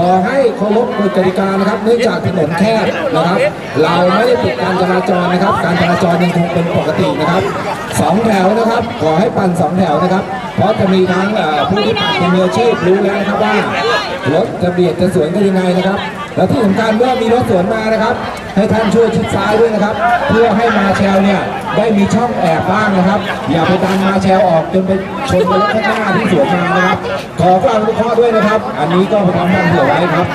ขอให้เคารพกฎกติกานะครับ เนื่องจากถนนแคบนะครับ เราไม่ได้ปิดการจราจรนะครับ การจราจรยังคงเป็นปกตินะครับสองแถวนะครับ ขอให้ปั่นสองแถวนะครับ เพราะจะมีทั้งผู้ที่ปั่นเป็นมืออาชีพรู้แล้วนะครับว่า รถจะเบียดจะสวนกันยังไงนะครับ แล้วที่สำคัญเมื่อมีรถสวนมานะครับ ให้ท่านช่วยชิดซ้ายด้วยนะครับ เพื่อให้มาแชลเนี่ยได้มีช่องแอบบ้างนะครับ อย่าไปดันมาแชลออกจนไปชนกับรถข้างหน้าที่สวนมานะครับ ขอความอนุเคราะห์ด้วยนะครับ อันนี้ก็ประทำท่านเผื่อไว้ครับ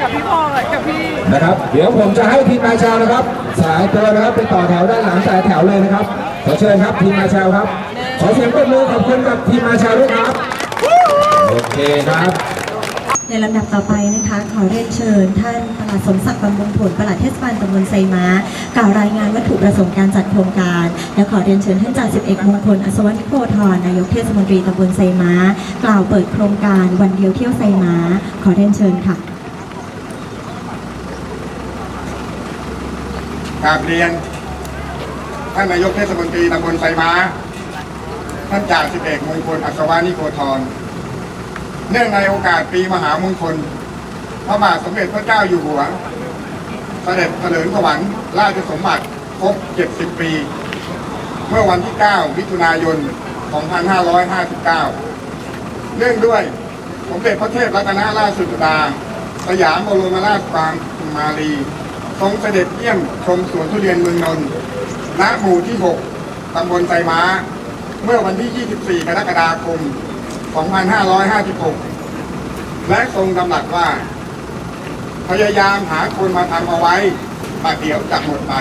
กับพี่พอกับพี่นะครับ เดี๋ยวผมจะให้ทีมมาแชลนะครับ สายตัวนะครับไปต่อแถวด้านหลังสายแถวเลยนะครับขอเชิญครับทีมมาแชลครับ ขอเสียงปรบมือขอบคุณกับทีมมาแชลด้วยครับโอเคครับ ในลำดับต่อไปนะคะ ขอเรียนเชิญ ท่านปลัดสมศักดิ์บำรุงผลปลัดเทศบาลตำบลไซม้ากล่าวรายงานวัตถุประสงค์การจัดโครงการ และขอเรียนเชิญท่านจ่าสิบเอกมงคลอัศวรรณโพธรนายกเทศมนตรีตำบลไซม้ากล่าวเปิดโครงการวันเดียวเที่ยวไซม้า ขอเรียนเชิญค่ะกราบเรียน ท่านนายกเทศมนตรีตำบลไซม้า ท่านจ่าสิบเอกมงคลอัศวานิโกธร เนื่องในโอกาสปีมหามงคล พระบาทสมเด็จพระเจ้าอยู่หัว เสด็จเถลิงถวัลย์ราชสมบัติครบ 70 ปี เมื่อวันที่ 9 มิถุนายน 2559 เนื่องด้วยสมเด็จพระเทพรัตนราชสุดา สยามบรมราชปางมาลีทรงเสด็จเยี่ยมชมสวนทุเรียนเมืองนนท์ณหมู่ที่ 6 ตำบลไซม้า เมื่อวันที่ 24 กรกฎาคม 2556 และทรงดำรัสว่า พยายามหาคนมาทำเอาไว้ปัดเดี๋ยวจะหมดไป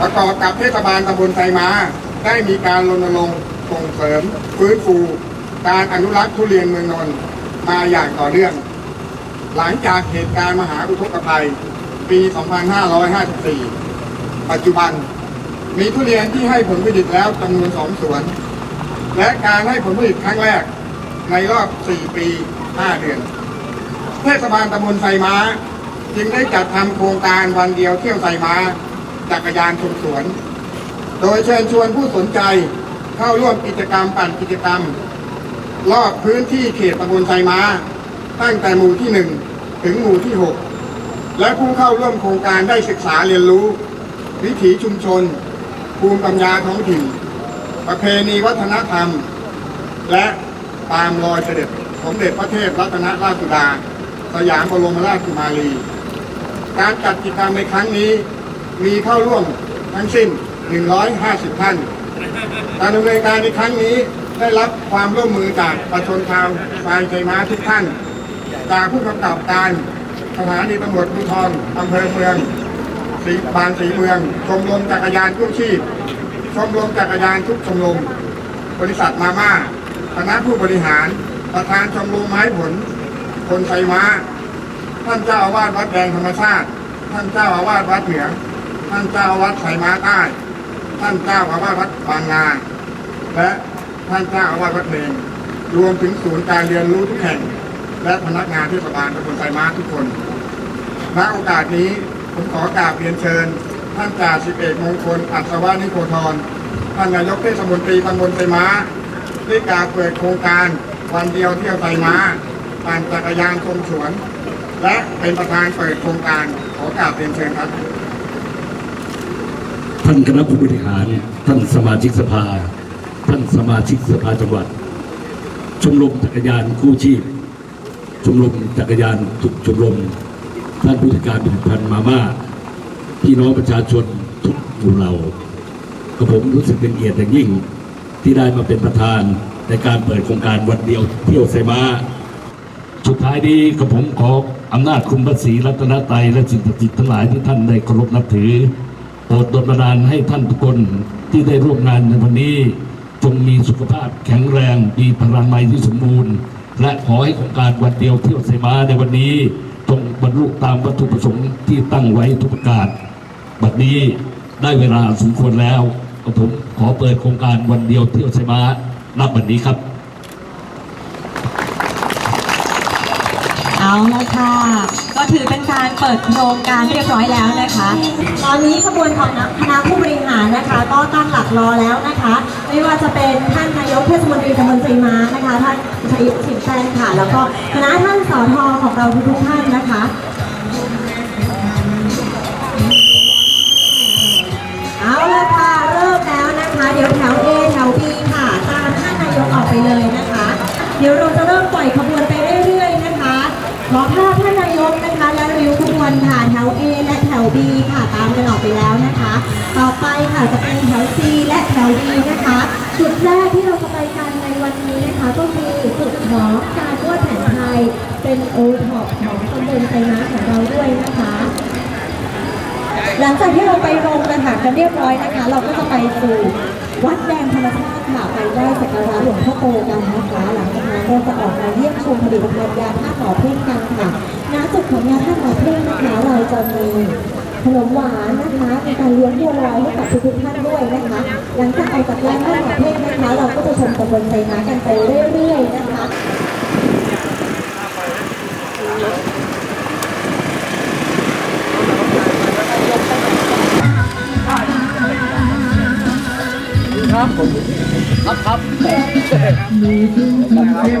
ประกอบกับเทศบาลตำบลไซม้าได้มีการรณรงค์ส่งเสริม ฟื้นฟู การอนุรักษ์ทุเรียนเมืองนนท์มาอย่างต่อเนื่อง หลังจากเหตุการณ์มหาอุทกภัย ปี 2554 ปัจจุบันมีทุเรียนที่ให้ผลผลิตแล้วจำนวนสองสวน และการให้ผลผลิตครั้งแรกในรอบ 4 ปี 5 เดือน เทศบาลตำบลไซม้า จึงได้จัดทำโครงการวันเดียวเที่ยวไซม้า จักรยานชมสวน โดยเชิญชวนผู้สนใจเข้าร่วมกิจกรรมปั่นกิจกรรม รอบพื้นที่เขตตำบลไซม้า ตั้งแต่หมู่ที่ 1 ถึงหมู่ที่ 6 และผู้เข้าร่วมโครงการได้ศึกษาเรียนรู้ วิถีชุมชน ภูมิปัญญาท้องถิ่น ประเพณีวัฒนธรรม และตามรอยเสด็จสมเด็จพระเทพรัตนราชสุดา สยามบรมราชกุมารี การจัดกิจกรรมในครั้งนี้มีเข้าร่วมทั้งสิ้น 150 ท่าน การดำเนินการในครั้งนี้ได้รับความร่วมมือจากประชาชนชาวฟายใจม้าทุกท่าน จากผู้กำกับการสถานีตำรวจภูธรอำเภอเมืองศรีบางศรีเมืองชมรมจักรยานกู้ชีพ ชมรมจักรยานทุกชมรมบริษัทมาม่าคณะผู้บริหาร ประธานชมรมไม้ผล คนไซม้า ท่านเจ้าอาวาสวัดแดงธรรมชาติ ท่านเจ้าอาวาสวัดเหนือ ท่านเจ้าอาวาสไซม้าใต้ ท่านเจ้าอาวาสวัดบางนา และท่านเจ้าอาวาสวัดเนงรวมถึงศูนย์การเรียนรู้ทุกแห่ง และพนักงานเทศบาลตำบลไซม้าทุกคนณโอกาสนี้ผมขอกราบเรียนเชิญ ท่านจ่าสิบเอกมงคลอัศวานิโกธรท่านนายกเทศมนตรีตำบลไซม้าได้กล่าวเปิดโครงการวันเดียวเที่ยวไซม้าปั่นจักรยานชมสวน และเป็นประธานเปิดโครงการขอกราบเรียนเชิญครับ ท่านคณะผู้บริหาร ท่านสมาชิกสภา ท่านสมาชิกสภาจังหวัด ชมรมจักรยานกู้ชีพ ชมรมจักรยานทุกชมรม ท่านผู้จัดการผลิตภัณฑ์มาม่า พี่น้องประชาชนทุกหมู่เหล่ากับผมรู้สึกเป็นเกียรติอย่างยิ่งที่ได้มาเป็นประธานในการเปิดโครงการวันเดียวเที่ยวไซมาสุดท้ายนี้กับผมขออำนาจคุณพระศรีรัตนตรัยและสิ่งศักดิ์สิทธิ์ทั้งหลายที่ท่านได้เคารพนับถือโปรดดลบันดาลให้ท่านทุกคนที่ได้ร่วมงานในวันนี้จงมีสุขภาพแข็งแรงมีพลังไม้ที่สมบูรณ์ และขอให้โครงการวันเดียวเที่ยวไซมาในวันนี้ บรรลุตามวัตถุประสงค์ที่ตั้งไว้ทุกประการบัดนี้ได้เวลาสมควรแล้วผมขอเปิดโครงการวันเดียวเที่ยวไซม้านับบัดนี้ครับ เอาละค่ะ ก็ถือเป็นการเปิดโครงการเรียบร้อยแล้วนะคะ ตอนนี้ขบวนของคณะผู้บริหารนะคะ ก็ตั้งหลักรอแล้วนะคะ ไม่ว่าจะเป็นท่านนายกเทศมนตรีตำบลไซมานะคะท่านชัยยุทธสินแซนค่ะ แล้วก็คณะท่านสอทอของเราทุกๆท่านนะคะ ไปค่ะจะเป็นแถว C และแถว D นะคะ จุดแรกที่เราจะไปกันในวันนี้นะคะ ก็คือจุดขอการนวดแผนไทยเป็นโอท็อปของตำบลไซน้าของเราด้วยนะคะ หลังจากที่เราไปโรงกระถางกันเรียบร้อยนะคะ เราก็จะไปสู่วัดแดงธรรมชาติค่ะไปไหว้สักการะหลวงพ่อโตกันนะคะหลังจากนั้นเราจะออกมาเยี่ยมชมผลิตภัณฑ์ยาท่าตุหมอเพ่งกันค่ะณจุดของยาท่าตุหมอเพ่งนะคะเราจะมี ขนมหวานนะคะมีการเลี้ยงบัวลอยให้กับทุกๆท่านด้วยนะคะ หลังจากออกจากร้านท่าตุหมอเพ่งนะคะ เราก็จะชมตำบลไซน้ากันไปเรื่อยๆนะคะ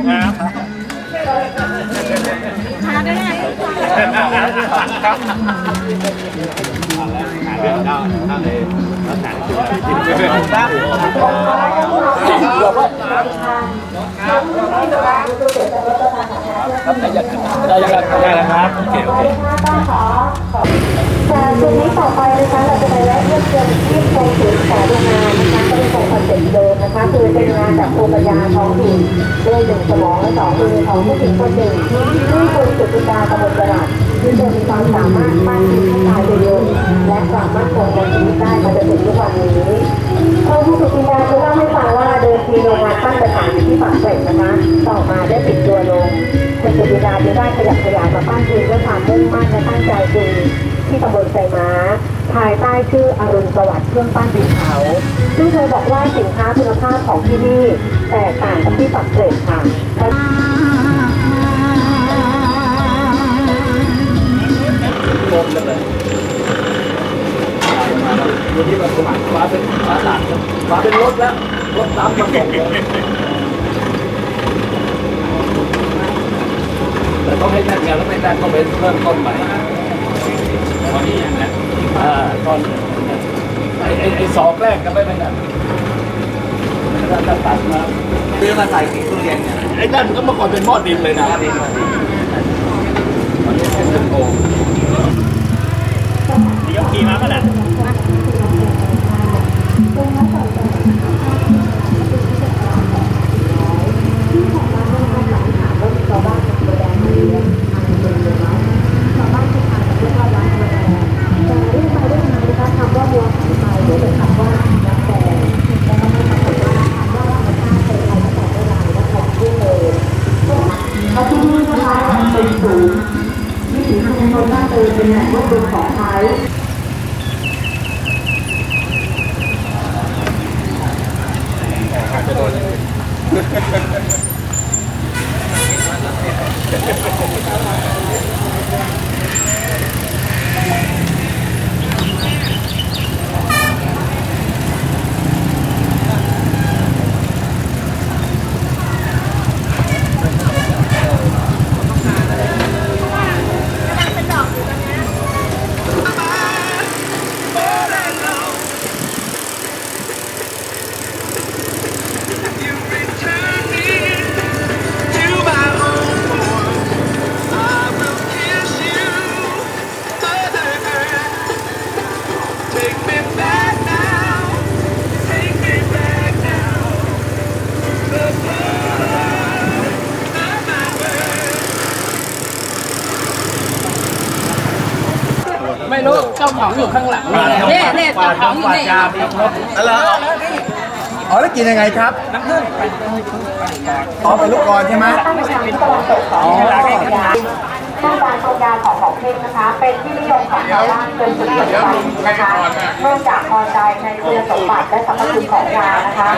มา งค่ะช่ว จากตรงนี้ต่อไปนะคะเราจะไปแวะเยี่ยมชมที่โครงศูนย์ของโรงงานนะคะก็เป็นของคอนเซ็ปต์เดิมนะคะคือเป็นงานจากภูมิปัญญาท้องถิ่นด้วยหนึ่งสมองและสองมือของผู้หญิงคนหนึ่งที่คุณสุจิตาตะบนกระดาษที่เธอมีความสามารถปั้นดินให้ตายเร็วๆและความมั่นคงในชีวิตได้มาจนถึงทุกวันนี้คุณสุจิตาจะเล่าให้ฟังว่าเดินทีโรงงานปั้นกระถางอยู่ที่ปากเกร็ดนะคะ ต่อมาได้ปิดตัวลงคุณสุจิตาจึงได้ขยับขยายมาปั้นดินด้วยความมุ่งมั่นและตั้งใจจริงที่ตำบลไซม้า ภายใต้ชื่ออรุณสวัสดิ์เครื่องปั้นดินเผาซึ่งเธอบอกว่าสินค้าคุณภาพของที่นี่แตกต่างกับที่ปักเกร็ดค่ะ นเลยวันนี้มันสมัครฟ้าเป็นฟ้าหลังฟ้าเป็นรถแล้วรถตามมาส่งเลยแต่ต้องให้แน่นไงแล้วไม่แน่นต้องไปเริ่มต้นใหม่ตอนนี้อย่างนั้อ่าตอนไอ้ไอ้ไอ้สองแรกก็ไม่เป็นไรถ้าถ้าตัดมาเพื่อมาใส่สีทุเรียนเนี่ยไอ้นั่นก็เมื่อก่อนเป็นหม้อดินเลยนะตอนนี้เป็นโอ่ง ยกขี่มาก็ได้ เพราะที่นี่นะคะเป็นศูนย์วิถีชุมชนบ้านเตยเป็นแหล่งรวบรวมของใช้ไม่ ของอยู่ข้างหลังเนี่ยเนี่ยเจ้าของอยู่นี่อะไรอ๋อแล้วกินยังไงครับน้ำผึ้งอ๋อเป็นลูกกรใช่ไหมอ๋อซึ่งการปรุงยาของของเทพนะคะ เป็นที่นิยมของชาวบ้านจนถึงปัจจุบันนี้นะคะเนื่องจากพอใจในคุณสมบัติและสรรพคุณของยานะคะ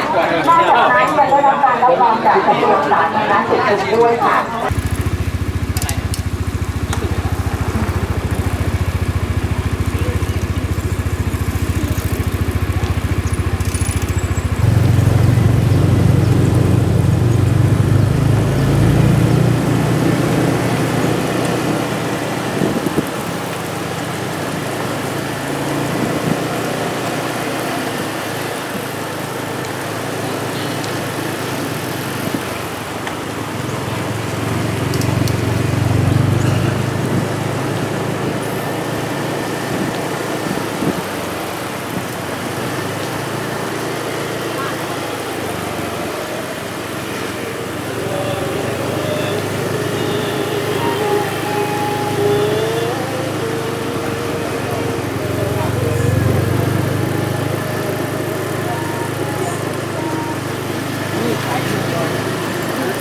นอกจากนั้นยังได้รับการรับรองจากกระทรวงสาธารณสุขด้วยค่ะ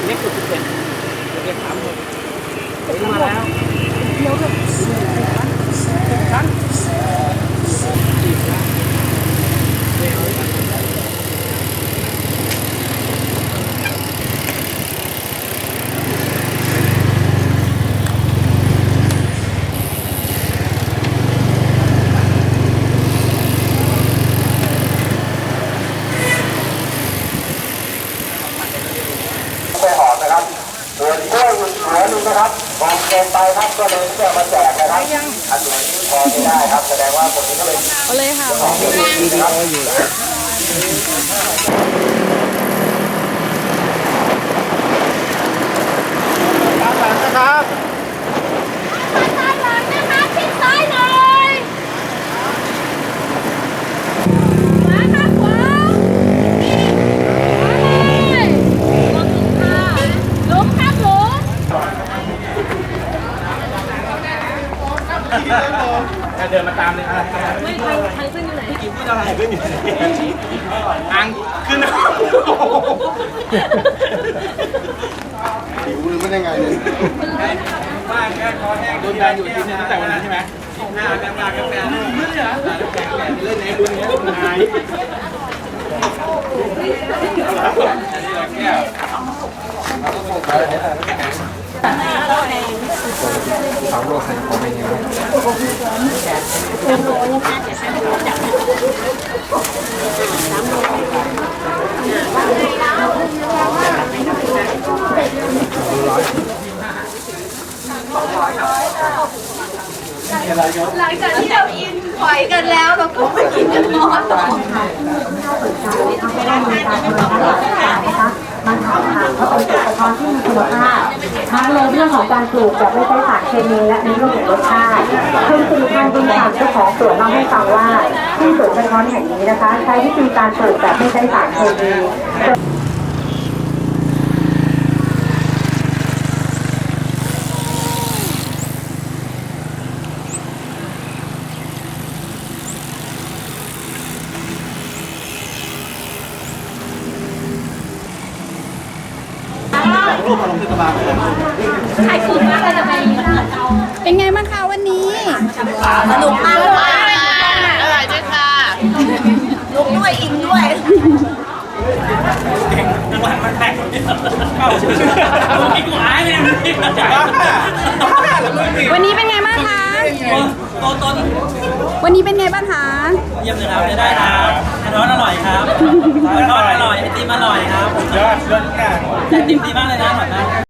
เล็กสุดสิบเอ็ดเด็กสามคนมาแล้ว ไปหอมนะครับส่วนกล้วยอีกหัวหนึงนะครับมองเกินไปครับ ก็เลยเชื่อมาแจกนะครับอันไหนที่พอไม่ได้ครับแสดงว่าคนนี้ก็เลยเอาเลยค่ะของที่ดีครับซ้ายหน่อยนะคะชิดซ้ายหน่อยขวาค่ะขวาขวาเลยลงค่ะลงครับลง เดินมาตามเลยอะ ไม่ทางทางขึ้นอยู่ไหน พูดอะไรขึ้นอยู่ทา งขึ้นหิวหรือมันยังไงเนี่ยบ้านแค่คอแห้งโดนแบนอยู่ทีนึงตั้งแต่วันนั้นใช่ไหมหน้าแบนแบนแบนไม่เหรอเล่นในบุญเนี้ยคุณนายแก้ว หลังจากที่เราอินปล่อยกันแล้วเราก็มากินกันต่อต่อมันหาทางก็เป็นเกษตรกรที่มีคุณภาพทั้งในเรื่องของการปลูกแบบไม่ใช้สารเคมีและในเรื่องของรสชาติคุณสิริพันธ์บุญถามเจ้าของสวนเล่าให้ฟังว่าที่สวนกระท้อนแห่งนี้นะคะ ใช้วิธีการปลูกแบบไม่ใช้สารเคมี สนุกมากเลยอร่อยด้วยค่ะลุกด้วยอินด้วย วันมันแตกเข้าชื่ออีกหลายเลยบ้าบ้าแล้วมึงดิวันนี้เป็นไงบ้างคะโตโตวันนี้เป็นไงบ้างคะเยี่ยมเลยครับจะได้ครับร้อนอร่อยครับร้อนอร่อยไอติมอร่อยครับยอดยอดแก่ไอติมดีมากเลยนะอร่อยมาก